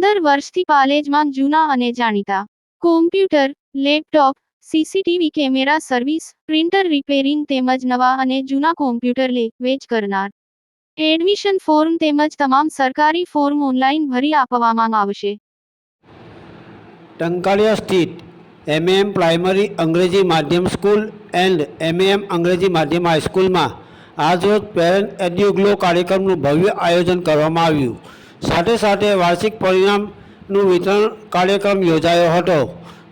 વર્ષથી પાલેજમાં જૂના અને જાણીતા. Computer, laptop, CCTV camera service, printer repairing તેમજ નવા અને જૂના કોમ્પ્યુટર લે, વેચ કરનાર. એડમિશન ફોર્મ તેમજ તમામ સરકારી ફોર્મ ઓનલાઈન ભરી આપવામાં આવશે. ટંકાળિયા સ્થિત એમએમ પ્રાઇમરી અંગ્રેજી માધ્યમ સ્કૂલ એન્ડ એમએમ અંગ્રેજી માધ્યમ હાઈસ્કૂલમાં આજરોજ પેરેન્ટ એડ્યુગ્લો કાર્યક્રમનું ભવ્ય આયોજન કરવામાં આવ્યું. સાથે સાથે વાર્ષિક પરિણામનું વિતરણ કાર્યક્રમ યોજાયો હતો.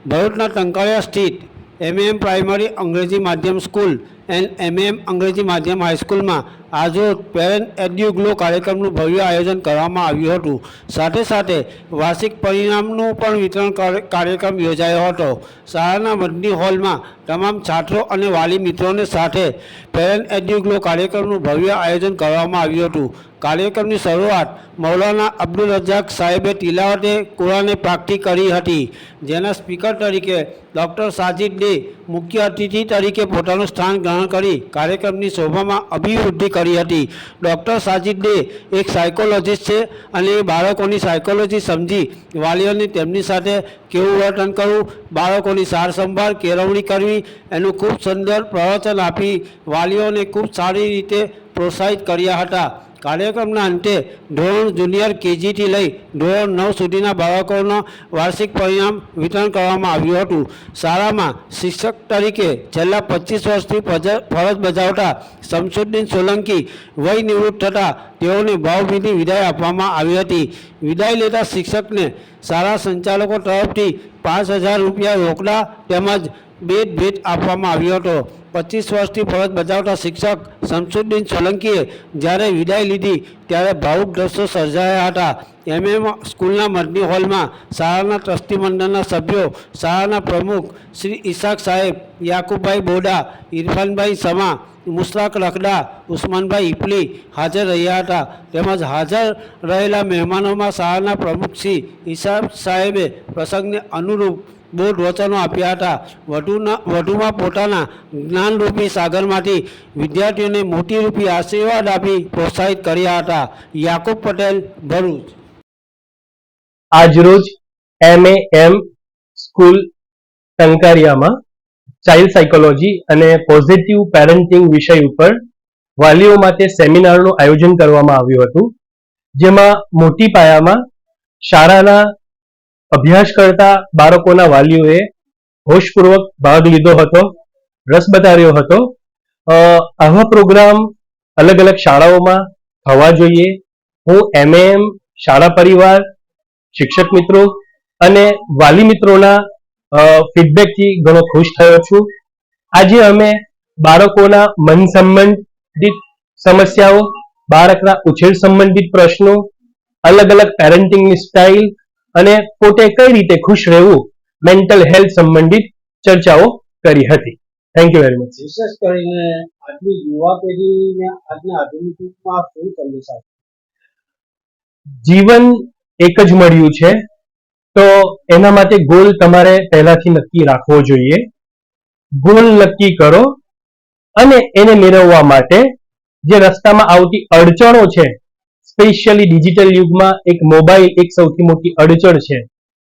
ભરૂચના ટંકાળિયા સ્થિત એમએમ પ્રાઇમરી અંગ્રેજી માધ્યમ સ્કૂલ એન્ડ એમએમ અંગ્રેજી માધ્યમ હાઈસ્કૂલમાં આજરોજ પેરેન્ટ એડ્યુગ્લો કાર્યક્રમનું ભવ્ય આયોજન કરવામાં આવ્યું હતું. સાથે સાથે વાર્ષિક પરિણામનું પણ વિતરણ કાર્યક્રમ યોજાયો હતો. શાળાના મંડની હોલમાં તમામ છાત્રો અને વાલી મિત્રોને સાથે પેરેન્ટ એડ્યુગ્લો કાર્યક્રમનું ભવ્ય આયોજન કરવામાં આવ્યું હતું. કાર્યક્રમની શરૂઆત મૌલાના અબ્દુલ રજાક સાહેબે તિલાવતે કુરાને પ્રાપ્તિ કરી હતી. જેના સ્પીકર તરીકે ડૉક્ટર સાજિદ ડે મુખ્ય અતિથિ તરીકે પોતાનું સ્થાન ગ્રહણ કરી કાર્યક્રમની શોભામાં અભિવૃદ્ધિ કરી હતી. ડૉક્ટર સાજિદ ડે એક સાયકોલોજિસ્ટ છે અને એ બાળકોની સાયકોલોજી સમજી વાલીઓને તેમની સાથે કેવું વર્તન કરવું, બાળકોની સાર સંભાળ, કેળવણી કરવી, એનું ખૂબ સુંદર પ્રવચન આપી વાલીઓને ખૂબ સારી રીતે પ્રોત્સાહિત કર્યા હતા. કાર્યક્રમના અંતે ધોરણ જુનિયર કેજીથી લઈ ધોરણ નવ સુધીના બાળકોનો વાર્ષિક પરિણામ વિતરણ કરવામાં આવ્યું હતું. શાળામાં શિક્ષક તરીકે છેલ્લા પચીસ વર્ષથી ફરજ બજાવતા શમશુદ્દીન સોલંકી વય નિવૃત્ત થતાં તેઓને ભાવભીની વિદાય આપવામાં આવી હતી. વિદાય લેતા શિક્ષકને શાળા સંચાલકો તરફથી પાંચ હજાર રૂપિયા રોકડા તેમજ ભેટ ભેટ આપવામાં આવ્યો હતો. પચીસ વર્ષથી ફરજ બજાવતા શિક્ષક શમસુદ્દીન સોલંકીએ જ્યારે વિદાય લીધી ત્યારે ભાવુક દ્રશ્યો સર્જાયા હતા. એમએમ સ્કૂલના મદની હોલમાં શાળાના ટ્રસ્ટી મંડળના સભ્યો, શાળાના પ્રમુખ શ્રી ઈશાક સાહેબ, યાકુબભાઈ બોડા ઇરફાનભાઈ સમા, મુશરાક રખડા, ઉસ્માનભાઈ ઇપલી હાજર રહ્યા હતા. તેમજ હાજર રહેલા મહેમાનોમાં શાળાના પ્રમુખ શ્રી ઈશાક સાહેબે પ્રસંગને અનુરૂપ બોધ વચનો આપ્યા હતા. વધુના, વધુમાં પોતાના જ્ઞાનરૂપી સાગરમાંથી વિદ્યાર્થીઓને મોટી રૂપી આશીર્વાદ આપી પ્રોત્સાહિત કર્યા હતા. યાકુબ પટેલ, ભરૂચ. આજરોજ એમએ એમ સ્કૂલ ટંકારિયામાં ચાઇલ્ડ સાયકોલોજી અને પોઝિટિવ પેરેન્ટિંગ વિષય ઉપર વાલીઓ માટે સેમિનારનું આયોજન કરવામાં આવ્યું હતું. જેમાં મોટી પાયામાં શાળાના અભ્યાસ કરતા બાળકોના વાલીઓએ હોશપૂર્વક ભાગ લીધો હતો, રસ બતાવ્યો હતો. આવા પ્રોગ્રામ અલગ અલગ શાળાઓમાં થવા જોઈએ. હું એમએમ, શાળા પરિવાર, શિક્ષક મિત્રો અને વાલી મિત્રોના ફીડબેકથી ઘણો ખુશ થયો છું. આજે અમે બાળકોના મન સંબંધિત સમસ્યાઓ, બાળકના ઉછેર સંબંધિત પ્રશ્નો, અલગ અલગ પેરેન્ટિંગની સ્ટાઇલ અને પોતે કઈ રીતે ખુશ રહેવું? મેન્ટલ હેલ્થ સંબંધિત ચર્ચાઓ કરી હતી. થેન્ક યુ વેરી મચ વિશેષ કરીને આજની યુવા પેઢીને આજના આધુનિક યુગમાં શું સંદેશ જીવન એક જ મળ્યું છે તો એના માટે ગોલ તમારે પહેલાથી નક્કી રાખવો જોઈએ. ગોલ નક્કી કરો અને એને મેળવવા માટે જે રસ્તામાં આવતી અડચણો છે સ્પેશિયલી ડિજિટલ યુગમાં એક મોબાઈલ એક સૌથી મોટી અડચણ છે.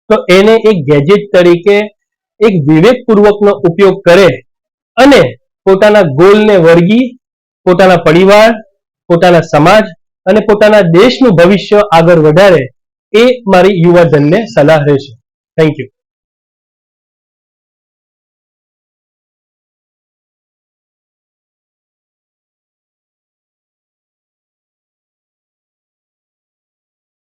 તો એને એક ગેજેટ તરીકે એક વિવેકપૂર્વકનો ઉપયોગ કરે અને પોતાના ગોલને વળગી પોતાના પરિવાર, પોતાના સમાજ અને પોતાના દેશનું ભવિષ્ય આગળ વધારે એ મારી યુવાધનને સલાહ રહેશે. Thank you